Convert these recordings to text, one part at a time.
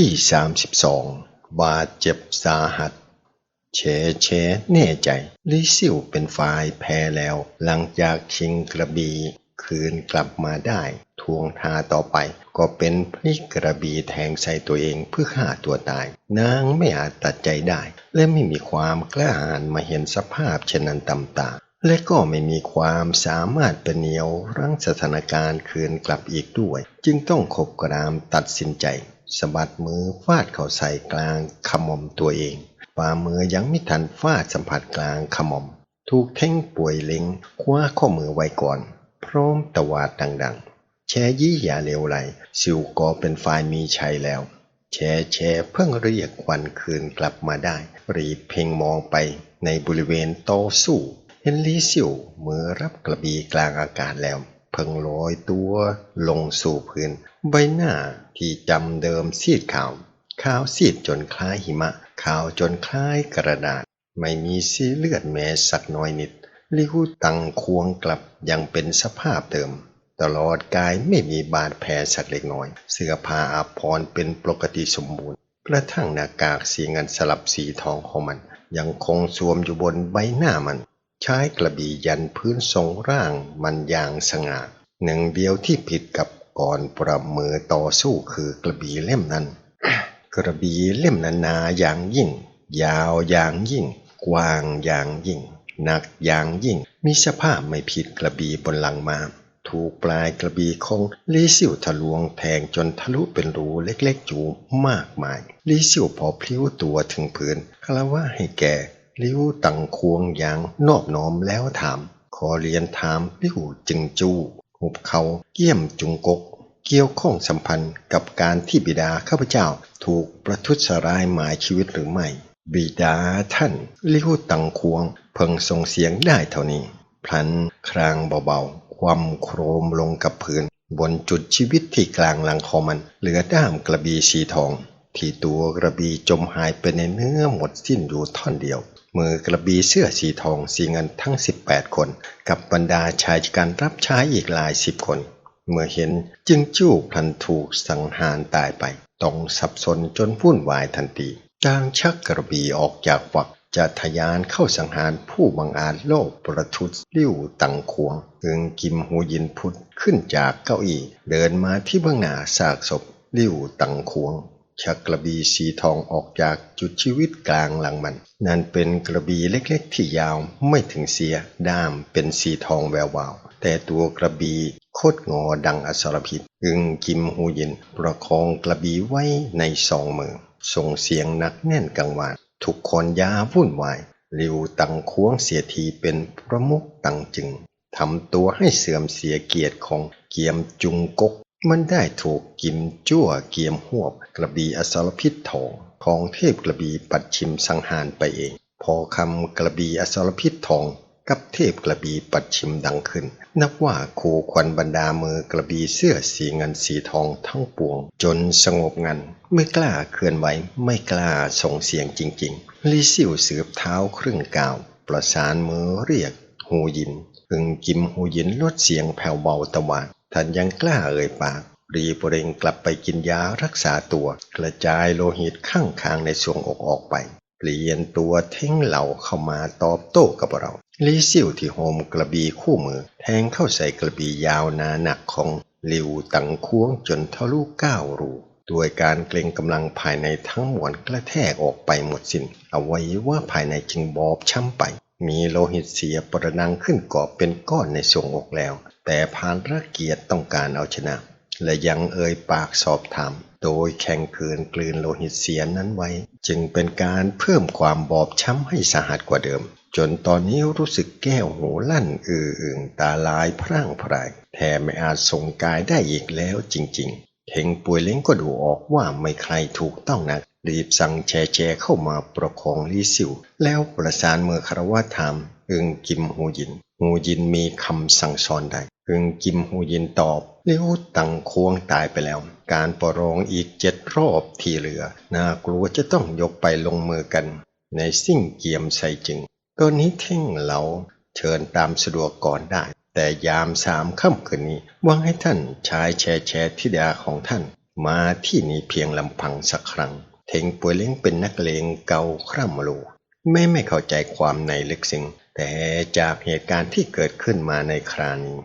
ที่ 32 บาดเจ็บสาหัสเชเชแน่ใจ ลิซิวเป็นฝ่ายแพ้แล้ว หลังจากชิงกระบีคืนกลับมาได้ ทวงทาต่อไป ก็เป็นพลิกกระบีแทงใส่ตัวเองเพื่อฆ่าตัวตาย นางไม่อาจตัดใจได้ และไม่มีความกล้าหาญมาเห็นสภาพเช่นนั้นตำตาและก็ไม่มีความสามารถเป็นเหนียวรั้งสถานการณ์คืนกลับอีกด้วย จึงต้องขบกรามตัดสินใจ สะบัดมือฟาดเข้าใส่กลางขมอมตัวเองฝ่ามือยังไม่ทันฟาดสัมผัสกลางขมอม ถูกเท่งป่วยเล็งคว้าข้อมือไว้ก่อน พร้อมตวาดดังๆ แชยี่อย่าเลวไหลสิวก็เป็นฝ่ายมีชัยแล้ว แชแชเพิ่งเรียกควันคืนกลับมาได้ รีบเพ่งมองไปในบริเวณโตสู้ เห็นลีสิวมือรับกระบี่กลางอากาศแล้ว เพิ่งลอยตัวลงสู่พื้น ใบหน้าที่จำเดิมซีดขาว ขาวซีดจนคล้ายหิมะ ขาวจนคล้ายกระดาษ ไม่มีสีเลือดแม้สักน้อยนิด ลิวตังควงกลับยังเป็นสภาพเดิม ตลอดกายไม่มีบาดแผลสักเล็กน้อย เสื้อผ้าอาภรณ์เป็นปกติสมบูรณ์ กระทั่งหน้ากากสีเงินสลับสีทองของมัน ยังคงสวมอยู่บนใบหน้ามัน ใช้กระบี่ยันพื้นทรงร่างมันอย่างสง่าหนึ่งเดียวที่ผิดกับก่อนประมือต่อสู้คือกระบี่เล่มนั้น กระบี่เล่มนั้นหนาอย่างยิ่ง ยาวอย่างยิ่ง กว้างอย่างยิ่ง หนักอย่างยิ่ง มีสภาพไม่ผิดกระบี่บนหลังมา ถูกปลายกระบี่ของลีซิวทะลวงแทงจนทะลุเป็นรูเล็กๆอยู่มากมายลีซิวพอพลิ้วตัวถึงพื้นคารว่าให้แก ลิ้วตังควงอย่างนอบน้อมแล้วถาม ขอเรียนถามลิ้วจึงจูหุบเขาเกี่ยมจุงกก เกี่ยวข้องสัมพันธ์กับการที่บิดาข้าพเจ้าถูกประทุษร้ายหมายชีวิตหรือไม่ บิดาท่านลิ้วตังควง เพิ่งส่งเสียงได้เท่านี้ พลันครางเบาๆ ความโครมลงกับพื้นบนจุดชีวิตที่กลางหลังคอมัน เหลือด้ามกระบี่สีทอง ที่ตัวกระบี่จมหายไปในเนื้อหมดสิ้นอยู่ท่อนเดียว มือกระบี่เสื้อสีทองสีเงินทั้ง 18 คน กับบรรดาชายการรับใช้อีกหลายสิบคน เมื่อเห็นจึงจู้พลันถูกสังหารตายไปต้องสับสนจนวุ่นวายทันทีจางชักกระบี่ออกจากฝักจะทะยานเข้าสังหารผู้บังอาจโลกประทุษลิ้วตังควงอึงกิมหูยินพุทธขึ้นจากเก้าอี้ เดินมาที่เบื้องหน้าซากศพลิ้วตังควง ชักกระบี่สีทองออกจากจุดชีวิตกลางหลังมัน นั่นเป็นกระบี่เล็กๆ ที่ยาวไม่ถึงเสียด้ามเป็นสีทองแวววาว แต่ตัวกระบี่โคตรงอดังอสรพิษอึงกิมหูยิน ประคองกระบี่ไว้ในสองมือ ส่งเสียงหนักแน่นกังวาน ทุกคนยาวุ่นวายลิวตังควงเสียทีเป็นประมุขตังจึงทำตัวให้เสื่อมเสียเกียรติของเกียมจุงกก มันได้ถูกกิมจั่วเกียมหวบกระบีอสรพิษทองของเทพกระบีปัดชิมสังหารไปเอง พอคำกระบีอสรพิษทองกับเทพกระบีปัดชิมดังขึ้น นับว่าโคควันบรรดามือกระบีเสื้อสีเงินสีทองทั้งปวง จนสงบงัน ไม่กล้าเคลื่อนไหวไม่กล้าส่งเสียงจริงๆลิซิวสืบเท้าครึ่งก้าว ประสานมือเรียกหูยินพึงกิมหูยินลดเสียงแผ่วเบาตะวัน ท่านยังกล้าเอ่ยปาก รีบเร่งกลับไปกินยารักษาตัว กระจายโลหิตข้างคางในสวงอกออกไป เปลี่ยนตัวเท่งเหล่าเข้ามาตอบโต้กับเราลีซิวที่โฮมกระบี่คู่มือ แทงเข้าใส่กระบี่ยาวนาหนักของลิวตังควงจนทะลุก้าวรูด้วยการเกรงกำลังภายในทั้งมวลกระแทกออกไปหมดสิน้นเอาไว้ว่าภายในจึงบอบช้ำไป มีโลหิตเสียประนังขึ้นกอบเป็นก้อนในทรวงอกแล้ว แต่พานรักเกียรติต้องการเอาชนะ และยังเอ่ยปากสอบถามโดยแข่งขืนกลืนโลหิตเสียนั้นไว้ จึงเป็นการเพิ่มความบอบช้ำให้สาหัสกว่าเดิม จนตอนนี้รู้สึกแก้วหูลั่นอืออึงตาลายพร่างพรายแทบไม่อาจทรงกายได้อีกแล้วจริง ๆเฮงป่วยเล้งก็ดูออกว่าไม่ใครถูกต้องนักรีบสั่งแชแชเข้ามาประคองลีซิว แล้วประสานมือคารวะถามอึงกิมหูยินหูยินมีคำสั่งสอนใด อึงกิมหูยินตอบเลี้ยวตังควงตายไปแล้ว การประรองอีกเจ็ดรอบที่เหลือ น่ากลัวจะต้องยกไปลงมือกัน ในสิ่งเกียมใส่จึงตอนนี้เท่งเหลาเชิญตามสะดวกก่อนได้ แต่ยามสามค่ำคืนนี้วังให้ท่านชายแชร์แชร์ธิดาของท่าน มาที่นี่เพียงลำพังสักครั้ง เทงป่วยเล้งเป็นนักเลงเกาคร่ำรูแม่ไม่เข้าใจความในลึกซึ้งแต่จากเหตุการณ์ที่เกิดขึ้นมาในครานี้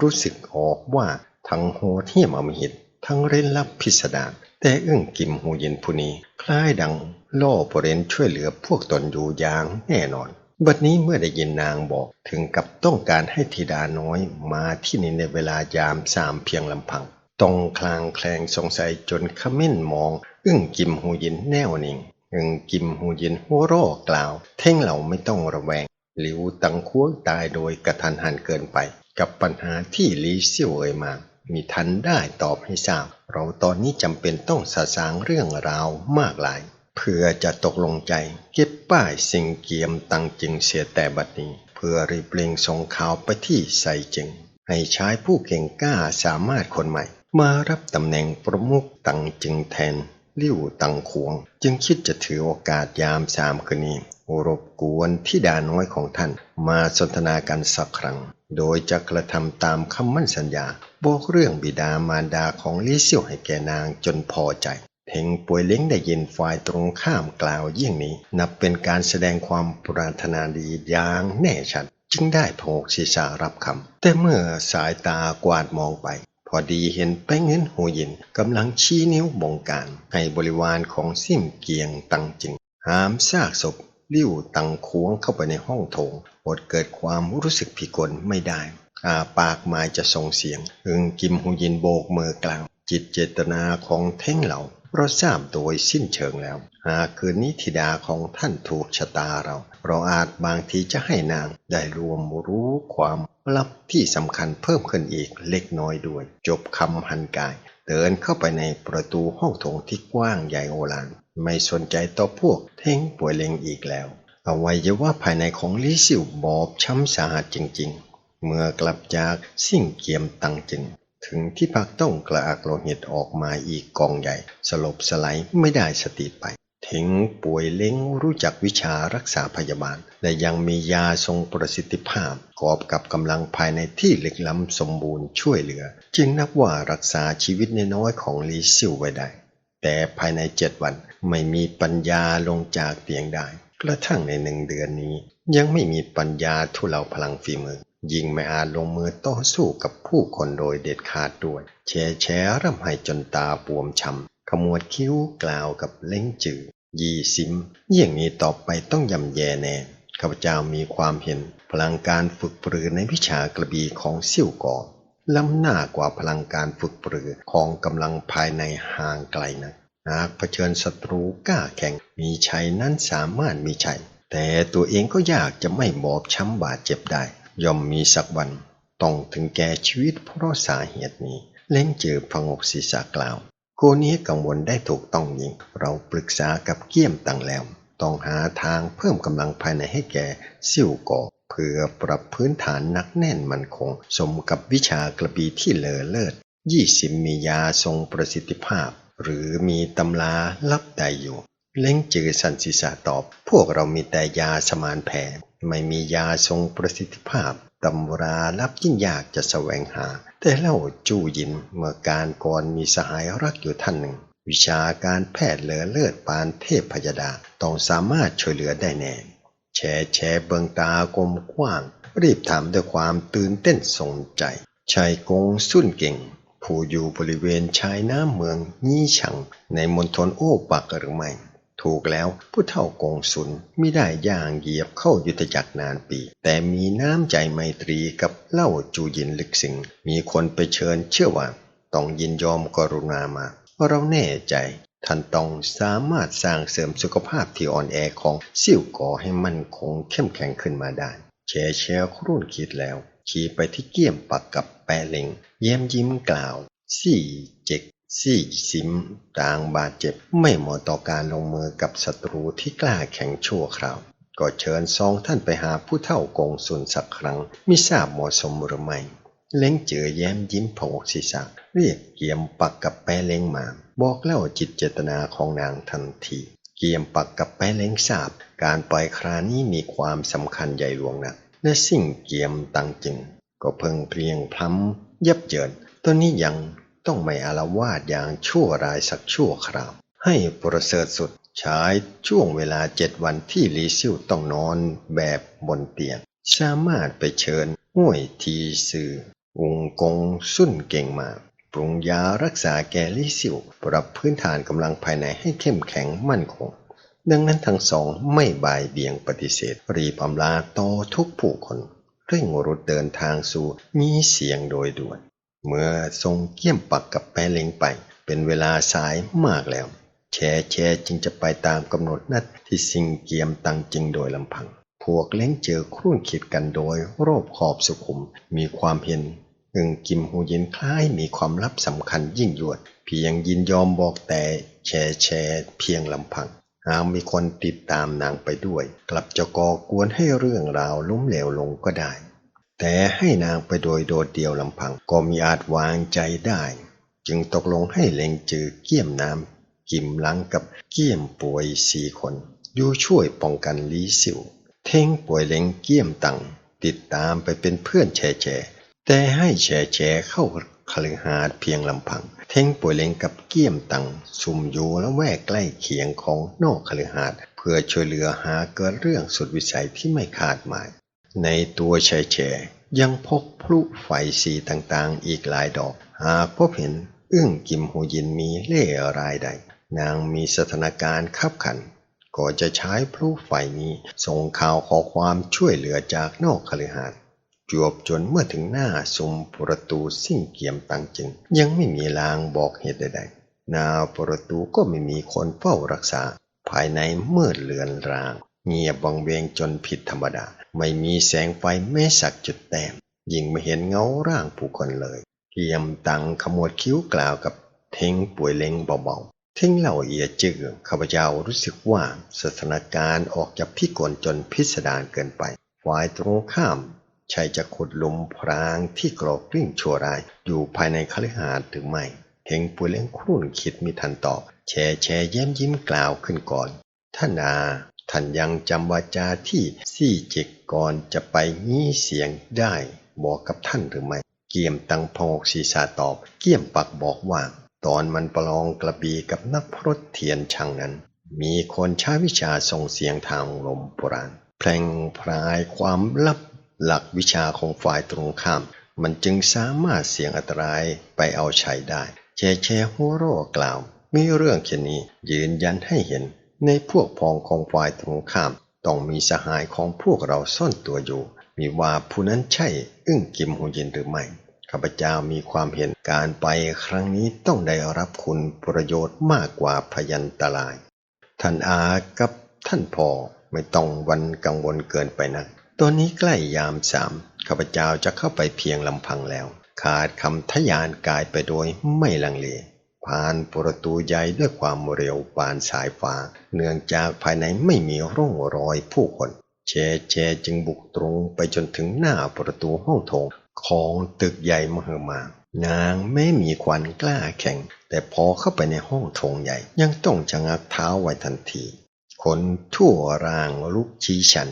รู้สึกออกว่าทั้งโหดเหี้ยมอมหิต ทั้งเร้นลับพิสดารแต่อึ้งกิมหูยินผู้นี้ คล้ายดัง ล่อปรเด็นช่วยเหลือพวกตนอยู่อย่างแน่นอน บัดนี้เมื่อได้ยินนางบอกถึงกับต้องการให้ธิดาน้อยมาที่นี่ในเวลายามสามเพียงลำพังต้องคลางแคลงสงสัยจนขมิ้นมอง อึ้งกิมหูยินแน่วนิ่งอึ้งกิมหูยินหัวเร่อกล่าว เท่งเหล่าไม่ต้องระแวงหลิวตังควงตายโดยกระทันหันเกินไป กับปัญหาที่ลีเซี่ยวเอ่ยมา มีทันได้ตอบให้ทราบ เราตอนนี้จำเป็นต้องสะสางเรื่องราวมากหลาย เพื่อจะตกลงใจ เก็บป้ายสิ่งเกียมตังจึงเสียแต่บัดนี้ เพื่อรีบเร่งส่งข่าวไปที่ไซจึง ให้ชายผู้เก่งกล้าสามารถคนใหม่ มารับตำแหน่งประมุขตังจึงแทน ลิ่วตังขวง จึงคิดจะถือโอกาสยามสามคืนนี้รบกวนที่ดาน้อยของท่านมาสนทนากันสักครั้ง โดยจะกระทำตามคำมั่นสัญญา บอกเรื่องบิดามารดาของลี่เซียวให้แกนางจนพอใจเทงป่วยเล้งได้ยินฝ่ายตรงข้ามกล่าวเยี่ยงนี้ นับเป็นการแสดงความปรารถนาดีอย่างแน่ชัด จึงได้โผกศีรษะรับคำแต่เมื่อสายตากวาดมองไป พอดีเห็นแป้งเงินหูยินกำลังชี้นิ้วบงการ ให้บริวารของซิ่มเกียงตังจึง หามซากศพลิ้วตังควงเข้าไปในห้องโถงอดเกิดความรู้สึกผิดกลไม่ได้อาปากหมายจะส่งเสียง อึงกิมหูยินโบกมือกล่าว จิตเจตนาของเท่งเหล่าเราทราบโดยสิ้นเชิงแล้ว หากคืนนี้ธิดาของท่านถูกชะตาเรา เราอาจบางทีจะให้นางได้รวมรู้ความลับที่สำคัญเพิ่มขึ้นอีกเล็กน้อยด้วย จบคำหันกาย เดินเข้าไปในประตูห้องโถงที่กว้างใหญ่โอฬารไม่สนใจต่อพวกเท่งป่วยเล็งอีกแล้วอวัยวะภายในของลิซิวบอบช้ำสาหัสจริง ๆ เมื่อกลับจากสิ่งเกียมตังจึงถึงที่พักต้องกระอักโลหิตออกมาอีกกองใหญ่ สลบสไลด์ไม่ได้สติไป ถึงป่วยเล้งรู้จักวิชารักษาพยาบาล และยังมียาทรงประสิทธิภาพกอบกับกำลังภายในที่ลึกล้ำสมบูรณ์ช่วยเหลือ จึงนับว่ารักษาชีวิตนน้อยของลีซิวไว้ได้ แต่ภายในเจ็ดวันไม่มีปัญญาลงจากเตียงได้ กระทั่งในหนึ่งเดือนนี้ ยังไม่มีปัญญาทุเลาพลังฝีมือยิงไม่อาจลงมือต่อสู้กับผู้คนโดยเด็ดขาดด้วยแช่แช่ร่ำไห้จนตาบวมช้ำขมวดคิ้วกล่าวกับเล้งจือ ยีซิมเยี่ยงนี้ต่อไปต้องยำแย่แน่ข้าพเจ้ามีความเห็น พลังการฝึกปรือในวิชากระบีของเซี่ยวก่อล้ำหน้ากว่าพลังการฝึกปรือของกำลังภายในห่างไกลนักหากเผชิญศัตรูกล้าแข่งมีชัยนั้นสามารถมีชัย แต่ตัวเองก็ยากจะไม่บอบช้ำบาดเจ็บได้ ย่อมมีสักวัน ต้องถึงแก่ชีวิตเพราะสาเหตุนี้ เล่งเจอพงกศีรษะกล่าว โกนี้กังวลได้ถูกต้องยิงเราปรึกษากับเกี้ยมตังแล้ว ต้องหาทางเพิ่มกำลังภายในให้แก่ซิ่วก่อเพื่อปรับพื้นฐานนักแน่นมั่นคง สมกับวิชากระบีที่เลอเลิศยี่สิบมียาทรงประสิทธิภาพ หรือมีตำราลับใดอยู่ เล้งจือสันสิสาตอบ พวกเรามีแต่ยาสมานแผลไม่มียาทรงประสิทธิภาพตำราลับยิ่งยากจะแสวงหา แต่เล่าจู้ยินเมื่อการก่อนมีสหายรักอยู่ท่านหนึ่ง วิชาการแพทย์เหลือเลิศปานเทพพยดาต้องสามารถช่วยเหลือได้แน่แชแชเบิงตากลมกว้าง รีบถามด้วยความตื่นเต้นสนใจชายกงสุนเก่ง ผู้อยู่บริเวณชายน้ำเมืองยี่ฉัง ในมณฑลโอปักหรือไม่ ถูกแล้วผู้เฒ่ากงสุนไม่ได้ย่างเหยียบเข้ายุทธจักรนานปี แต่มีน้ำใจไมตรีกับเล่าจูยินลึกซึ้งมีคนไปเชิญเชื่อว่าต้องยินยอมกรุณามาเราแน่ใจท่านต้องสามารถสร้างเสริมสุขภาพที่อ่อนแอของซิ่วก่อให้มั่นคงเข้มแข็งขึ้นมาได้แชร์แชร์ครุ่นคิดแล้ว ขี่ไปที่เกี้ยมปักกับแปะเล็งเย้มยิ้มกล่าว สี่เจ็ก สี่ซิมต่างบาดเจ็บไม่เหมาะต่อการลงมือกับศัตรูที่กล้าแข่งชั่วคราว ก็เชิญซองท่านไปหาผู้เฒ่ากงสุนสักครั้งมิทราบเหมาะสมหรือไม่ เล้งเจอแย้มยิ้มผงศีรษะเรียกเกียมปักกับแปะเล้งมา บอกเล่าจิตเจตนาของนางทันทีเกียมปักกับแปะเล้งทราบ การปล่อยครานี้มีความสำคัญใหญ่หลวงนักและสิ่งเกียมตังจึง ก็เพิ่งเพลียงพล้ำยับเยินตอนนี้ยัง ต้องไม่อาละวาดอย่างชั่วร้ายสักชั่วคราว ให้ประเสริฐสุดใช้ช่วงเวลาเจ็ดวันที่ลีซิวต้องนอนแบบบนเตียง สามารถไปเชิญห้วยทีซือวงกงสุ่นเก่งมา ปรุงยารักษาแก่ลิซิวปรับพื้นฐานกำลังภายในให้เข้มแข็งมั่นคง ดังนั้นทั้งสองไม่บ่ายเบี่ยงปฏิเสธ รีบอำลาต่อทุกผู้คนเร่งรุดเดินทางสู่มีเสียงโดยด่วน เมื่อทรงเกี่ยมปักกับแปเล็งไป เป็นเวลาสายมากแล้ว แชแชจึงจะไปตามกำหนดนัดที่สิงเกียมตังจริงโดยลำพัง พวกเล้งเจอครุ่นคิดกันโดยรอบขอบสุขุมมีความเห็นอึงกิมหูยินคล้ายมีความลับสำคัญยิ่งยวด เพียงยินยอมบอกแต่แชแชเพียงลำพังหากมีคนติดตามนางไปด้วย กลับจะก่อกวนให้เรื่องราวล้มเหลวลงก็ได้ แต่ให้นางไปโดยโดดเดี่ยวลำพังก็มีอาจวางใจได้ จึงตกลงให้เล็งจือเกี่ยมน้ำกิมหลังกับเกี่ยมป่วยสี่คนอยู่ช่วยป้องกันลีสิว เท่งป่วยเล็งเกี่ยมตังติดตามไปเป็นเพื่อนแชแชแต่ให้แชแชเข้าคฤหาสน์เพียงลำพัง เท่งป่วยเล็งกับเกี่ยมตังซุ่มอยู่และแวกใกล้เคียงของนอกคฤหาสน์เพื่อช่วยเหลือหาเกิดเรื่องสุดวิสัยที่ไม่คาดหมาย ในตัวแชแชยังพกพลุไฟสีต่างๆ อีกหลายดอก หากพบเห็นอึ้งกิมหูยินมีเล่ห์รายใด นางมีสถานการณ์ขับขัน ก็จะใช้พลุไฟนี้ส่งข่าวขอความช่วยเหลือจากนอกคฤหาสน์จวบจนเมื่อถึงหน้าซุ้มประตูสิ่งเกียมตังจึง ยังไม่มีลางบอกเหตุใดๆหน้าประตูก็ไม่มีคนเฝ้ารักษา ภายในมืดเลือนราง เงียบวังเวงจนผิดธรรมดา ไม่มีแสงไฟแม้สักจุดแต้มยิ่งไม่เห็นเงาร่างผู้คนเลยเกียมตังขมวดคิ้วกล่าวกับเทงป่วยเล็งเบาๆเท่งเหล่าเอียจือข้าพเจ้ารู้สึกว่าสถานการณ์ออกจากพิกลจนพิสดารเกินไปฝ่ายตรงข้ามใช่จะขุดหลุมพรางที่กรอกกลิ้งชั่วร้าย อยู่ภายในคฤหาสน์หรือไม่เฮงปุยเล้งครุ่นคิดมีทันตอบแช่แช่แย้มยิ้มกล่าวขึ้นก่อนท่านอา ท่านยังจำวาจาที่ซี่จิกก่อนจะไปงี้เสียงได้ บอกกับท่านหรือไม่ เกี่ยมตังพงศีรษะตอบ เกี่ยมปักบอกว่า ตอนมันประลองกระบีกับนักพรตเทียนช่างนั้น มีคนใช้วิชาส่งเสียงทางลมโบราณแพร่งพรายความลับหลักวิชาของฝ่ายตรงข้าม มันจึงสามารถเสียงอันตรายไปเอาชัยได้ แชแชหัวโร่กล่าว มีเรื่องเช่นนี้ยืนยันให้เห็น ในพวกพ้องของฝ่ายตรงข้าม ต้องมีสหายของพวกเราซ่อนตัวอยู่ มีว่าผู้นั้นใช่ อึ้งกิมหูยินหรือไม่ข้าพเจ้ามีความเห็นการไปครั้งนี้ต้องได้รับคุณประโยชน์มากกว่าพยันตราย ท่านอากับท่านพ่อไม่ต้องวันกังวลเกินไปนักตอนนี้ใกล้ยามสามข้าพเจ้าจะเข้าไปเพียงลำพังแล้ว ขาดคำทยานกายไปโดยไม่ลังเล ผ่านประตูใหญ่ด้วยความเร็วปานสายฟ้า เนื่องจากภายในไม่มีร่องรอยผู้คน เชเชจึงบุกตรงไปจนถึงหน้าประตูห้องโถงของตึกใหญ่มหึมานางแม้มีควันกล้าแข็ง แต่พอเข้าไปในห้องโถงใหญ่ ยังต้องชะงักเท้าไว้ทันทีคนทั่วร่างลุกชี้ชัน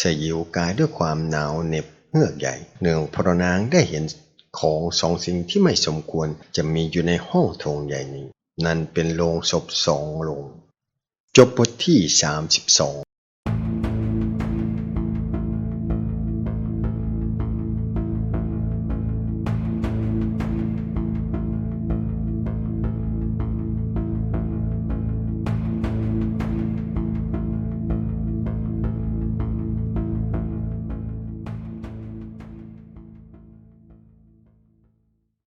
สยิวกายด้วยความหนาวเหน็บเฮือกใหญ่ เนื่องเพราะนางได้เห็น ของสองสิ่งที่ไม่สมควรจะมีอยู่ในห้องโถงใหญ่นี้ นั่นเป็นโลงศพสองโลง จบบทที่ 32